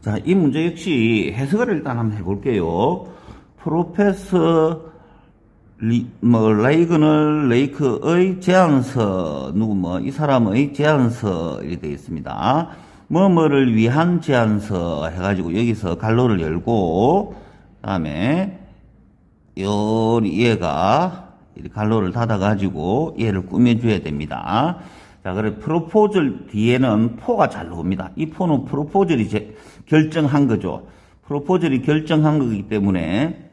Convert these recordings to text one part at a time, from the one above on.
자, 이 문제 역시 해석을 일단 한번 해볼게요. 프로페서 리, 뭐, 레이건을 레이크의 제안서, 누구 뭐, 이 사람의 제안서, 이렇게 되어 있습니다. 뭐뭐를 위한 제안서 해가지고 여기서 갈로를 열고, 그 다음에, 요, 얘가, 이 갈로를 닫아가지고 얘를 꾸며줘야 됩니다. 자, 그래, 프로포즐 뒤에는 포가 잘 나옵니다. 이 포는 프로포즐이 제- 결정한 거죠. 프로포즐이 결정한 거기 때문에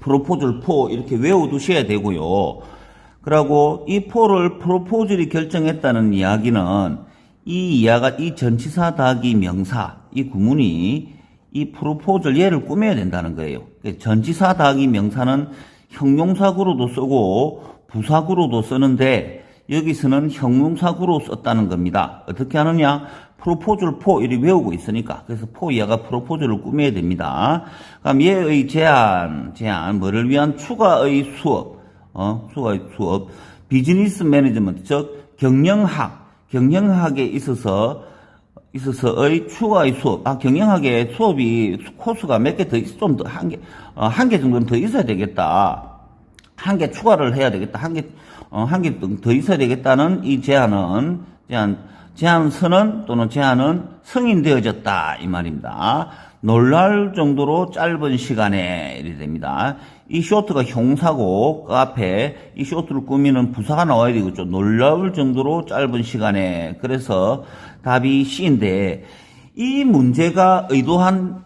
프로포즐 포 이렇게 외워두셔야 되고요. 그리고 이 포를 프로포즐이 결정했다는 이야기는 이 이야가 이 전치사 더하기 명사 이 구문이 이 프로포즐 얘를 꾸며야 된다는 거예요. 그 전치사 더하기 명사는 형용사구로도 쓰고 부사구로도 쓰는데 여기서는 형용사구로 썼다는 겁니다. 어떻게 하느냐? 프로포즐 포 이리 외우고 있으니까 그래서 포 이하가 프로포즐을 꾸며야 됩니다. 그럼 얘의 제안, 제안 뭐를 위한 추가의 수업, 어, 추가의 수업, 비즈니스 매니지먼트 즉 경영학, 경영학에 있어서 있어서의 추가의 수업. 아, 경영학에 수업이 코스가 몇 개 더, 좀 더, 한 개, 어, 한 개 정도는 더 있어야 되겠다. 한 개 추가를 해야 되겠다. 한 개, 어, 한개 더 있어야 되겠다는 이 제안은, 제안, 제안서는 또는 제안은 승인되어졌다. 이 말입니다. 놀랄 정도로 짧은 시간에 이래 됩니다. 이 쇼트가 형사고 그 앞에 이 쇼트를 꾸미는 부사가 나와야 되겠죠. 놀라울 정도로 짧은 시간에. 그래서 답이 C인데 이 문제가 의도한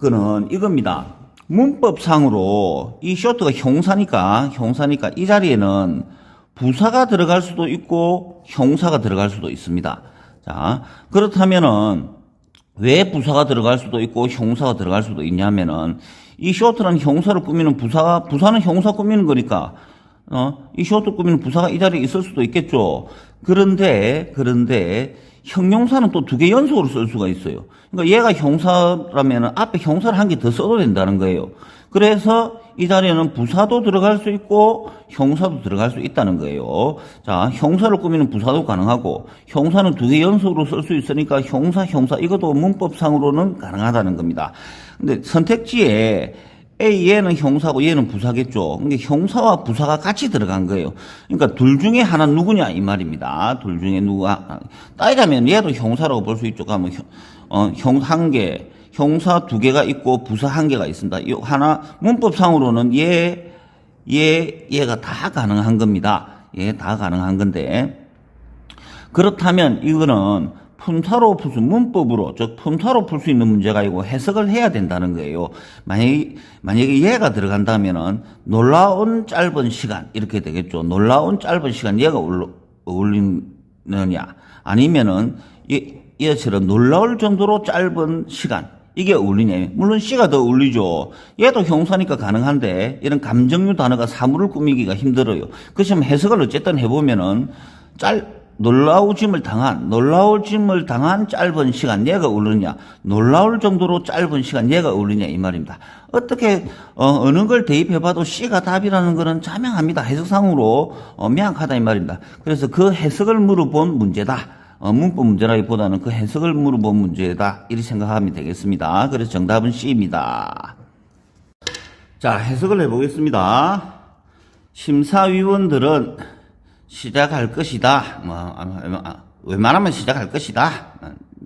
거는 이겁니다. 문법상으로 이 쇼트가 형사니까 형사니까 이 자리에는 부사가 들어갈 수도 있고 형사가 들어갈 수도 있습니다. 자 그렇다면은 왜 부사가 들어갈 수도 있고 형사가 들어갈 수도 있냐면은 이 쇼트는 형사를 꾸미는 부사가 부사는 형사 꾸미는 거니까 어, 이 쇼트 꾸미는 부사가 이 자리에 있을 수도 있겠죠. 그런데 그런데 형용사는 또 두 개 연속으로 쓸 수가 있어요. 그러니까 얘가 형사라면 앞에 형사를 한 개 더 써도 된다는 거예요. 그래서 이 자리에는 부사도 들어갈 수 있고 형사도 들어갈 수 있다는 거예요. 자, 형사를 꾸미는 부사도 가능하고 형사는 두 개 연속으로 쓸 수 있으니까 형사, 형사 이것도 문법상으로는 가능하다는 겁니다. 근데 선택지에 얘는 형사고 얘는 부사겠죠. 근데 형사와 부사가 같이 들어간 거예요. 그러니까 둘 중에 하나 누구냐 이 말입니다. 둘 중에 누가 따지자면 얘도 형사라고 볼 수 있죠. 그러면 형, 어, 형한 개, 형사 두 개가 있고 부사 한 개가 있습니다. 이 하나 문법상으로는 얘, 얘, 얘가 다 가능한 겁니다. 얘 다 가능한 건데 그렇다면 이거는 품사로 풀 수, 문법으로, 즉, 품사로 풀 수 있는 문제가 아니고 해석을 해야 된다는 거예요. 만약에, 만약에 얘가 들어간다면은 놀라운 짧은 시간, 이렇게 되겠죠. 놀라운 짧은 시간, 얘가 어울리느냐. 아니면은, 얘, 얘처럼 놀라울 정도로 짧은 시간, 이게 어울리냐. 물론 C가 더 어울리죠. 얘도 형사니까 가능한데, 이런 감정류 단어가 사물을 꾸미기가 힘들어요. 그렇지만 해석을 어쨌든 해보면은, 짧, 놀라우짐을 당한, 놀라우짐을 당한 짧은 시간, 얘가 어울리냐. 놀라울 정도로 짧은 시간, 얘가 어울리냐. 이 말입니다. 어떻게, 어, 어느 걸 대입해봐도 C가 답이라는 거는 자명합니다. 해석상으로, 어, 명확하다. 이 말입니다. 그래서 그 해석을 물어본 문제다. 어, 문법 문제라기보다는 그 해석을 물어본 문제다. 이렇게 생각하면 되겠습니다. 그래서 정답은 C입니다. 자, 해석을 해보겠습니다. 심사위원들은 시작할 것이다. 뭐, 아, 아, 웬만하면 시작할 것이다.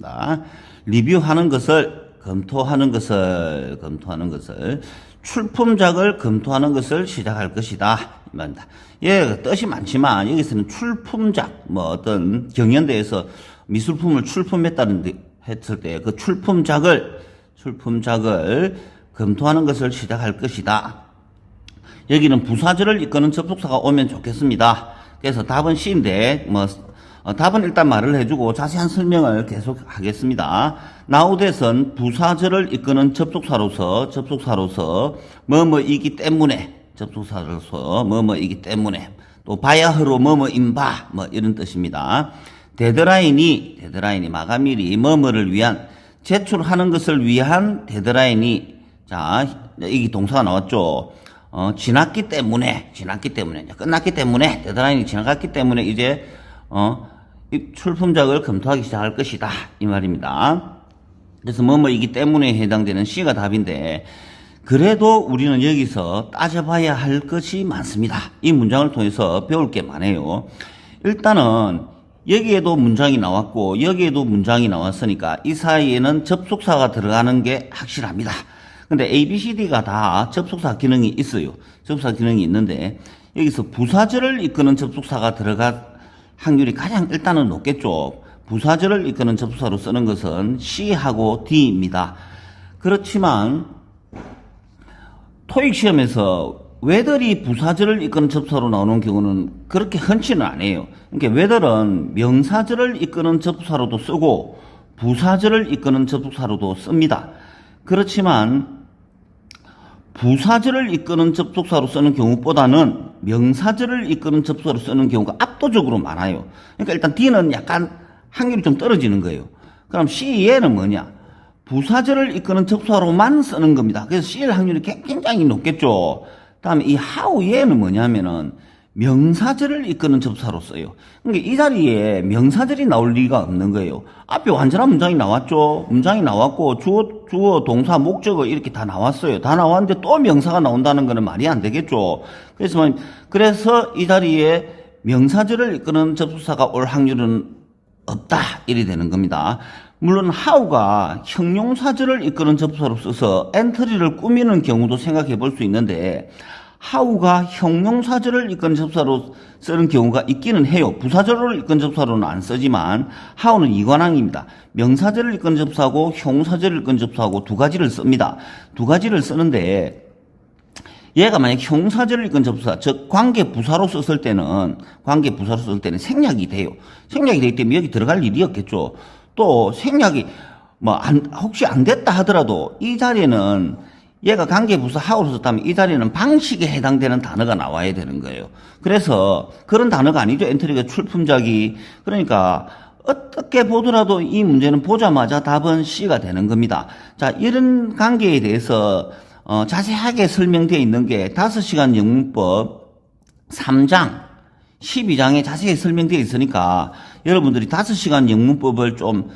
아, 리뷰하는 것을, 검토하는 것을, 검토하는 것을, 출품작을 검토하는 것을 시작할 것이다. 이 말입니다. 예, 뜻이 많지만 여기서는 출품작, 뭐 어떤 경연대에서 미술품을 출품했다는 데, 했을 때 그 출품작을, 출품작을 검토하는 것을 시작할 것이다. 여기는 부사절을 이끄는 접속사가 오면 좋겠습니다. 그래서 답은 C인데, 뭐, 어, 답은 일단 말을 해주고 자세한 설명을 계속 하겠습니다. 나우댓은 부사절을 이끄는 접속사로서, 접속사로서, 뭐뭐이기 때문에, 접속사로서, 뭐뭐이기 때문에, 또 바야흐로 뭐뭐인 바, 뭐 이런 뜻입니다. 데드라인이, 데드라인이 마감일이 뭐뭐를 위한, 제출하는 것을 위한 데드라인이, 자, 이 동사가 나왔죠. 어, 지났기 때문에, 지났기 때문에, 끝났기 때문에, 데드라인이 지나갔기 때문에 이제, 어, 이 출품작을 검토하기 시작할 것이다. 이 말입니다. 그래서 뭐뭐이기 때문에 해당되는 C가 답인데 그래도 우리는 여기서 따져봐야 할 것이 많습니다. 이 문장을 통해서 배울 게 많아요. 일단은 여기에도 문장이 나왔고 여기에도 문장이 나왔으니까 이 사이에는 접속사가 들어가는 게 확실합니다. 근데 A, B, C, D가 다 접속사 기능이 있어요. 접속사 기능이 있는데 여기서 부사절을 이끄는 접속사가 들어갈 확률이 가장 일단은 높겠죠. 부사절을 이끄는 접속사로 쓰는 것은 C하고 D입니다. 그렇지만 토익 시험에서 웨들이 부사절을 이끄는 접사로 나오는 경우는 그렇게 흔치는 않아요. 그러니까 웨들은 명사절을 이끄는 접사로도 쓰고 부사절을 이끄는 접속사로도 씁니다. 그렇지만 부사절을 이끄는 접속사로 쓰는 경우보다는 명사절을 이끄는 접속사로 쓰는 경우가 압도적으로 많아요. 그러니까 일단 D는 약간 확률이 좀 떨어지는 거예요. 그럼 C에는 뭐냐? 부사절을 이끄는 접속사로만 쓰는 겁니다. 그래서 C일 확률이 굉- 굉장히 높겠죠. 다음에 이 하우에는 뭐냐면은 명사절을 이끄는 접사로 써요. 그러니까 이 자리에 명사절이 나올 리가 없는 거예요. 앞에 완전한 문장이 나왔죠. 문장이 나왔고 주어, 주어, 동사, 목적어 이렇게 다 나왔어요. 다 나왔는데 또 명사가 나온다는 거는 말이 안 되겠죠. 그래서 뭐- 그래서 이 자리에 명사절을 이끄는 접수사가 올 확률은 없다 이래 되는 겁니다. 물론 하우가 형용사절을 이끄는 접수사로 써서 엔트리를 꾸미는 경우도 생각해 볼 수 있는데 하우가 형용사절을 이끄는 접수사로 쓰는 경우가 있기는 해요. 부사절을 이끄는 접수사로는 안 쓰지만 하우는 이관왕입니다. 명사절을 형용사절을 이끄는 접수하고 두 가지를 씁니다. 두 가지를 쓰는데 얘가 만약 형사절을 이끈 접수사, 즉 관계 부사로 썼을 때는 관계 부사로 썼을 때는 생략이 돼요. 생략이 되기 때문에 여기 들어갈 일이 없겠죠. 또 생략이 뭐 안, 혹시 안 됐다 하더라도 이 자리에는 얘가 관계 부사 하우로 썼다면 이 자리에는 방식에 해당되는 단어가 나와야 되는 거예요. 그래서 그런 단어가 아니죠. 엔트리가 출품작이 그러니까 어떻게 보더라도 이 문제는 보자마자 답은 C가 되는 겁니다. 자, 이런 관계에 대해서 어, 자세하게 설명되어 있는 게 5시간 영문법 3장, 12장에 자세히 설명되어 있으니까 여러분들이 5시간 영문법을 좀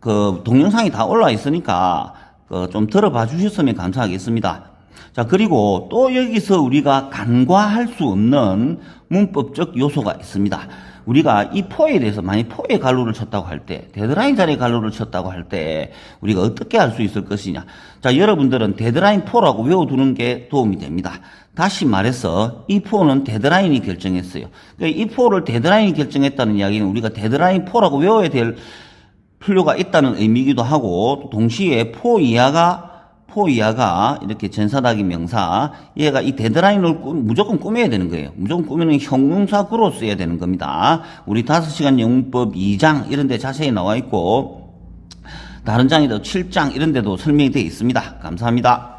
그 동영상이 다 올라와 있으니까 그 좀 들어봐 주셨으면 감사하겠습니다. 자, 그리고 또 여기서 우리가 간과할 수 없는 문법적 요소가 있습니다. 우리가 이 포에 대해서 만약 포에 갈로를 쳤다고 할 때, 데드라인 자리에 갈로를 쳤다고 할 때, 우리가 어떻게 할 수 있을 것이냐. 자, 여러분들은 데드라인 포라고 외워두는 게 도움이 됩니다. 다시 말해서 이 포는 데드라인이 결정했어요. 그러니까 이 포를 데드라인이 결정했다는 이야기는 우리가 데드라인 포라고 외워야 될 필요가 있다는 의미이기도 하고 또 동시에 포 이하가 포 이하가 이렇게 전사다기 명사 얘가 이 데드라인을 꾸- 무조건 꾸며야 되는 거예요. 무조건 꾸미는 형용사구로 써야 되는 겁니다. 우리 5시간 영문법 2장 이런 데 자세히 나와 있고 다른 장에도 7장 이런 데도 설명이 되어 있습니다. 감사합니다.